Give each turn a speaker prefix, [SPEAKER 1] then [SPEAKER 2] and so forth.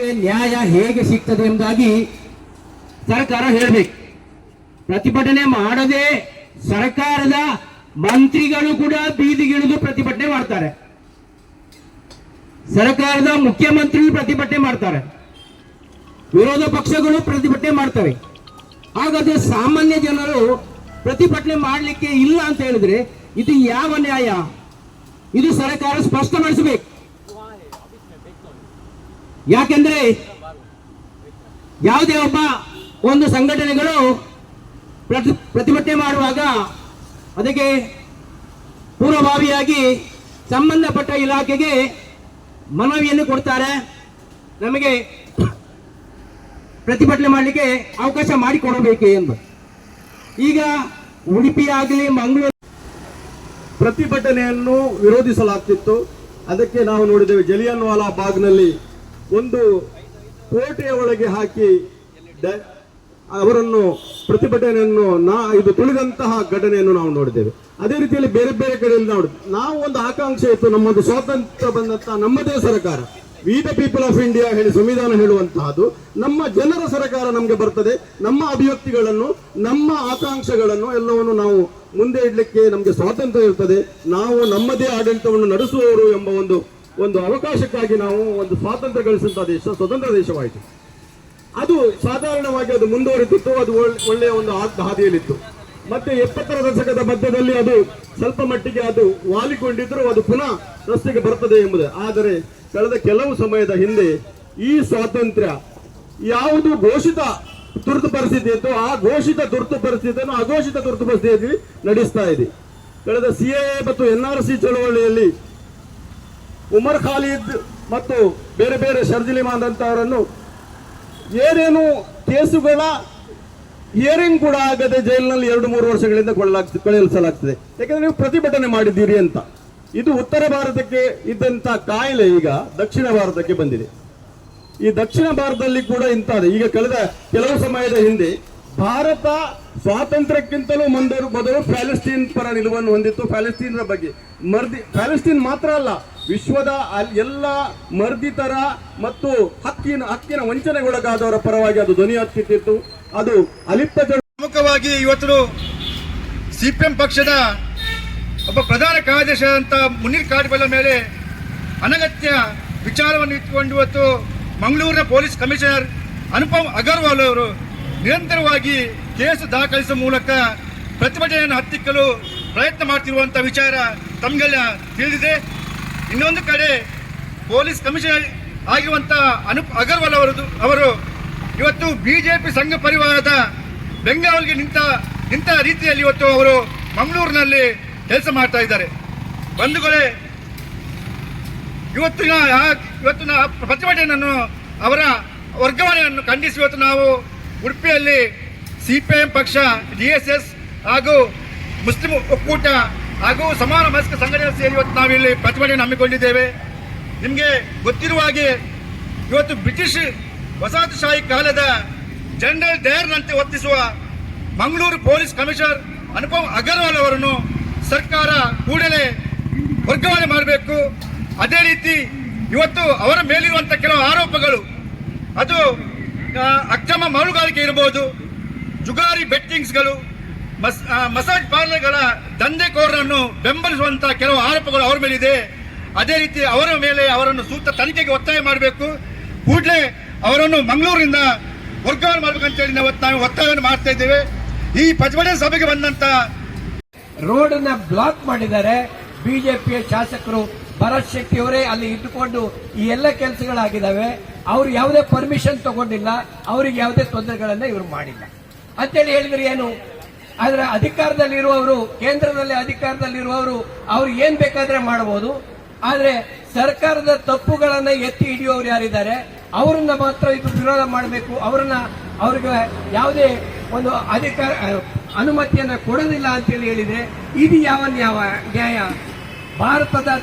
[SPEAKER 1] ನ್ಯಾಯ ಹೇಗೆ ಸಿಗ್ತದೆ ಎಂಬುದಾಗಿ ಸರ್ಕಾರ ಹೇಳಬೇಕು. ಪ್ರತಿಭಟನೆ ಮಾಡದೆ ಸರ್ಕಾರದ ಮಂತ್ರಿಗಳು ಕೂಡ ಬೀದಿಗಿಳಿದು ಪ್ರತಿಭಟನೆ ಮಾಡ್ತಾರೆ. ಸರ್ಕಾರದ ಮುಖ್ಯಮಂತ್ರಿಗಳು ಪ್ರತಿಭಟನೆ ಮಾಡ್ತಾರೆ. ವಿರೋಧ ಪಕ್ಷಗಳು ಪ್ರತಿಭಟನೆ ಮಾಡ್ತವೆ. ಹಾಗಾದ್ರೆ ಸಾಮಾನ್ಯ ಜನರು ಪ್ರತಿಭಟನೆ ಮಾಡಲಿಕ್ಕೆ ಇಲ್ಲ ಅಂತ ಹೇಳಿದ್ರೆ ಇದು ಯಾವ ನ್ಯಾಯ? ಇದು ಸರ್ಕಾರ ಸ್ಪಷ್ಟಪಡಿಸಬೇಕು. ಯಾಕೆಂದ್ರೆ ಯಾವುದೇ ಒಬ್ಬ ಒಂದು ಸಂಘಟನೆಗಳು ಪ್ರತಿ ಪ್ರತಿಭಟನೆ ಮಾಡುವಾಗ ಅದಕ್ಕೆ ಪೂರ್ವಭಾವಿಯಾಗಿ ಸಂಬಂಧಪಟ್ಟ ಇಲಾಖೆಗೆ ಮನವಿಯನ್ನು ಕೊಡ್ತಾರೆ. ನಮಗೆ ಪ್ರತಿಭಟನೆ ಮಾಡಲಿಕ್ಕೆ ಅವಕಾಶ ಮಾಡಿಕೊಡಬೇಕು ಎಂದು. ಈಗ ಉಡುಪಿ ಆಗಲಿ ಮಂಗಳೂರು
[SPEAKER 2] ಪ್ರತಿಭಟನೆಯನ್ನು ವಿರೋಧಿಸಲಾಗ್ತಿತ್ತು. ಅದಕ್ಕೆ ನಾವು ನೋಡಿದ್ದೇವೆ ಜಲಿಯನ್ ವಾಲಾ ಬಾಗ್ನಲ್ಲಿ ಒಂದು ಕೋಟೆಯ ಒಳಗೆ ಹಾಕಿ ಅವರನ್ನು ಪ್ರತಿಭಟನೆಯನ್ನು ನಾ ಇದು ತುಳಿದಂತಹ ಘಟನೆಯನ್ನು ನಾವು ನೋಡಿದ್ದೇವೆ. ಅದೇ ರೀತಿಯಲ್ಲಿ ಬೇರೆ ಬೇರೆ ಕಡೆಯಲ್ಲಿ ನಾವು ನಾವು ಒಂದು ಆಕಾಂಕ್ಷೆ ಇತ್ತು, ನಮ್ಮದು ಸ್ವಾತಂತ್ರ್ಯ ಬಂದಂತಹ ನಮ್ಮದೇ ಸರ್ಕಾರ. We the people of India ಹೇಳಿ ಸಂವಿಧಾನ ಹೇಳುವಂತಹದ್ದು. ನಮ್ಮ ಜನರ ಸರ್ಕಾರ ನಮಗೆ ಬರ್ತದೆ. ನಮ್ಮ ಅಭಿವ್ಯಕ್ತಿಗಳನ್ನು, ನಮ್ಮ ಆಕಾಂಕ್ಷೆಗಳನ್ನು ಎಲ್ಲವನ್ನು ನಾವು ಮುಂದೆ ಇಡಲಿಕ್ಕೆ ನಮಗೆ ಸ್ವಾತಂತ್ರ್ಯ ಇರ್ತದೆ. ನಾವು ನಮ್ಮದೇ ಆಡಳಿತವನ್ನು ನಡೆಸುವವರು ಎಂಬ ಒಂದು ಒಂದು ಅವಕಾಶಕ್ಕಾಗಿ ನಾವು ಒಂದು ಸ್ವಾತಂತ್ರ್ಯ ಗಳಿಸಿದಂತಹ ದೇಶ, ಸ್ವತಂತ್ರ ದೇಶವಾಯಿತು. ಅದು ಸಾಧಾರಣವಾಗಿ ಅದು ಮುಂದುವರಿತಿತ್ತು ಅದು ಒಳ್- ಒಳ್ಳೆಯ ಒಂದು ಹಾದಿಯಲ್ಲಿತ್ತು. ಮತ್ತೆ ಎಪ್ಪತ್ತರ ದಶಕದ ಮಧ್ಯದಲ್ಲಿ ಅದು ಸ್ವಲ್ಪ ಮಟ್ಟಿಗೆ ಅದು ವಾಲಿಕೊಂಡಿದ್ದರೂ ಅದು ಪುನಃ ರಸ್ತೆಗೆ ಬರುತ್ತದೆ ಎಂಬುದು. ಆದರೆ ಕಳೆದ ಕೆಲವು ಸಮಯದ ಹಿಂದೆ ಈ ಸ್ವಾತಂತ್ರ್ಯ ಯಾವುದು ಘೋಷಿತ ತುರ್ತು ಪರಿಸ್ಥಿತಿ ಇತ್ತು. ಆ ಘೋಷಿತ ತುರ್ತು ಪರಿಸ್ಥಿತಿಯನ್ನು ಅಘೋಷಿತ ತುರ್ತು ಪರಿಸ್ಥಿತಿಯಲ್ಲಿ ನಡೆಸ್ತಾ ಇದೆ. ಕಳೆದ ಸಿಎ ಮತ್ತು ಎನ್ ಆರ್ ಸಿ ಚಳವಳಿಯಲ್ಲಿ ಉಮರ್ ಖಾಲಿದ್ ಮತ್ತು ಬೇರೆ ಬೇರೆ ಶರ್ಜಿಲಿ ಅಂತವರನ್ನು ಏನೇನು ಕೇಸುಗಳ ಹಿಯರಿಂಗ್ ಕೂಡ ಆಗದೆ ಜೈಲಿನಲ್ಲಿ ಎರಡು ಮೂರು ವರ್ಷಗಳಿಂದ ಕೊಳ್ಳಲಾಗ್ತದೆ ಕಳುಹಿಸಲಾಗ್ತದೆ ಯಾಕೆಂದರೆ ನೀವು ಪ್ರತಿಭಟನೆ ಮಾಡಿದ್ದೀರಿ ಅಂತ. ಇದು ಉತ್ತರ ಭಾರತಕ್ಕೆ ಇದ್ದಂತ ಕಾಯಿಲೆ ಈಗ ದಕ್ಷಿಣ ಭಾರತಕ್ಕೆ ಬಂದಿದೆ. ಈ ದಕ್ಷಿಣ ಭಾರತದಲ್ಲಿ ಕೂಡ ಇಂಥದ್ದು. ಈಗ ಕಳೆದ ಕೆಲವು ಸಮಯದ ಹಿಂದೆ ಭಾರತ ಸ್ವಾತಂತ್ರ್ಯಕ್ಕಿಂತಲೂ ಮುಂದರು ಬದಲು ಪ್ಯಾಲೆಸ್ಟೀನ್ ಪರ ನಿಲುವನ್ನು ಹೊಂದಿತ್ತು. ಪ್ಯಾಲೆಸ್ಟೀನ್ ಬಗ್ಗೆ ಮರ್ದಿ, ಪ್ಯಾಲೆಸ್ಟೀನ್ ಮಾತ್ರ ಅಲ್ಲ, ವಿಶ್ವದ ಎಲ್ಲ ಮರ್ದಿತರ ಮತ್ತು ಹಕ್ಕಿನ ಹಕ್ಕಿನ ವಂಚನೆಗೊಳಗಾದವರ ಪರವಾಗಿ ಅದು ಧ್ವನಿ ಹತ್ತಿತ್ತು ಅದು ಅಲಿಪ್ತ
[SPEAKER 3] ಪ್ರಮುಖವಾಗಿ ಇವತ್ತು ಸಿಪಿಎಂ ಪಕ್ಷದ ಒಬ್ಬ ಪ್ರಧಾನ ಕಾರ್ಯದರ್ಶಿಯಾದಂಥ ಮುನೀರ್ ಕಾಟಬಲ್ಲ ಮೇಲೆ ಅನಗತ್ಯ ವಿಚಾರವನ್ನು ಇಟ್ಟುಕೊಂಡು ಇವತ್ತು ಮಂಗಳೂರಿನ ಪೊಲೀಸ್ ಕಮಿಷನರ್ ಅನುಪಮ್ ಅಗರ್ವಾಲ್ ಅವರು ನಿರಂತರವಾಗಿ ಕೇಸು ದಾಖಲಿಸುವ ಮೂಲಕ ಪ್ರತಿಭಟನೆಯನ್ನು ಹತ್ತಿಕ್ಕಲು ಪ್ರಯತ್ನ ಮಾಡ್ತಿರುವಂಥ ವಿಚಾರ ತಮಗೆಲ್ಲ ತಿಳಿದಿದೆ. ಇನ್ನೊಂದು ಕಡೆ ಪೊಲೀಸ್ ಕಮಿಷನರ್ ಆಗಿರುವಂಥ ಅನುಪ್ ಅಗರ್ವಾಲ್ ಅವರದು, ಅವರು ಇವತ್ತು ಬಿಜೆಪಿ ಸಂಘ ಪರಿವಾರದ ಬೆಂಗಾವಲಿಗೆ ನಿಂತ ನಿಂತ ರೀತಿಯಲ್ಲಿ ಇವತ್ತು ಅವರು ಮಂಗಳೂರಿನಲ್ಲಿ ಕೆಲಸ ಮಾಡ್ತಾ ಇದ್ದಾರೆ. ಬಂಧುಗಳೇ ಇವತ್ತಿನ ಇವತ್ತಿನ ಪ್ರತಿಭಟನೆಯನ್ನು ಅವರ ವರ್ಗಾವಣೆಯನ್ನು ಖಂಡಿಸಿ ಇವತ್ತು ನಾವು ಉಡುಪಿಯಲ್ಲಿ ಸಿಪಿಐಎಂ ಪಕ್ಷ ಡಿ ಎಸ್ ಎಸ್ ಹಾಗೂ ಮುಸ್ಲಿಂ ಒಕ್ಕೂಟ ಹಾಗೂ ಸಮಾನ ಮನಸ್ಕ ಸಂಘಟನೆ ಸೇರಿ ಇವತ್ತು ನಾವಿಲ್ಲಿ ಪ್ರತಿಭಟನೆ ಹಮ್ಮಿಕೊಂಡಿದ್ದೇವೆ. ನಿಮಗೆ ಗೊತ್ತಿರುವ ಹಾಗೆ ಇವತ್ತು ಬ್ರಿಟಿಷ್ ವಸಾಹತುಶಾಹಿ ಕಾಲದ ಜನರಲ್ ಡೇರ್ನಂತೆ ವರ್ತಿಸುವ ಮಂಗಳೂರು ಪೊಲೀಸ್ ಕಮಿಷನರ್ ಅನುಪಮ್ ಅಗರ್ವಾಲ್ ಅವರನ್ನು ಸರ್ಕಾರ ಕೂಡಲೇ ವರ್ಗಾವಣೆ ಮಾಡಬೇಕು. ಅದೇ ರೀತಿ ಇವತ್ತು ಅವರ ಮೇಲಿರುವಂಥ ಕೆಲವು ಆರೋಪಗಳು, ಅದು ಅಕ್ರಮ ಮರುಗಾರಿಕೆ ಇರಬಹುದು ಜುಗಾರಿ ಬೆಟ್ಟಿಂಗ್ಸ್ಗಳು, ಮಸ್ ಮಸಾಜ್ ಪಾರ್ಲರ್ಗಳ ದಂಧೆಕೋರರನ್ನು ಬೆಂಬಲಿಸುವಂತಹ ಕೆಲವು ಆರೋಪಗಳು ಅವರ ಮೇಲಿದೆ. ಅದೇ ರೀತಿ ಅವರ ಮೇಲೆ ಅವರನ್ನು ಸೂಕ್ತ ತನಿಖೆಗೆ ಒತ್ತಾಯ ಮಾಡಬೇಕು. ಕೂಡಲೇ ಅವರನ್ನು ಮಂಗಳೂರಿನಿಂದ ವರ್ಗಾವಣೆ ಮಾಡಬೇಕಂತೇಳಿ ನಾವು ನಾವು ಒತ್ತಾಯವನ್ನು ಮಾಡ್ತಾ ಇದ್ದೇವೆ. ಈ ಪ್ರತಿಭಟನೆ ಸಭೆಗೆ ಬಂದಂತ
[SPEAKER 4] ರೋಡನ್ನ ಬ್ಲಾಕ್ ಮಾಡಿದ್ದಾರೆ. ಬಿಜೆಪಿಯ ಶಾಸಕರು ಭರತ್ ಶೆಟ್ಟಿ ಅವರೇ ಅಲ್ಲಿ ಇಟ್ಟುಕೊಂಡು ಈ ಎಲ್ಲ ಕೆಲಸಗಳಾಗಿದ್ದಾವೆ. ಅವ್ರು ಯಾವುದೇ ಪರ್ಮಿಷನ್ ತಗೊಂಡಿಲ್ಲ. ಅವ್ರಿಗೆ ಯಾವುದೇ ತೊಂದರೆಗಳನ್ನ ಇವರು ಮಾಡಿಲ್ಲ. ಅಂತೇಳಿ ಹೇಳಿದ್ರೆ ಏನು? ಆದ್ರೆ ಅಧಿಕಾರದಲ್ಲಿರುವವರು, ಕೇಂದ್ರದಲ್ಲಿ ಅಧಿಕಾರದಲ್ಲಿರುವವರು ಅವ್ರು ಏನ್ ಬೇಕಾದ್ರೆ ಮಾಡಬಹುದು ಆದ್ರೆ ಸರ್ಕಾರದ ತಪ್ಪುಗಳನ್ನ ಎತ್ತಿ ಹಿಡಿಯುವವರು ಯಾರಿದ್ದಾರೆ? ಅವರನ್ನ ಮಾತ್ರ ಇದು ವಿರೋಧ ಮಾಡಬೇಕು. ಅವರನ್ನ ಅವ್ರಿಗೆ ಯಾವುದೇ ಒಂದು ಅಧಿಕಾರ ಅನುಮತಿಯನ್ನ ಕೊಡೋದಿಲ್ಲ ಅಂತೇಳಿ ಹೇಳಿದ್ರೆ ಇದು ಯಾವ ನ್ಯಾಯ ನ್ಯಾಯ? ಭಾರತದ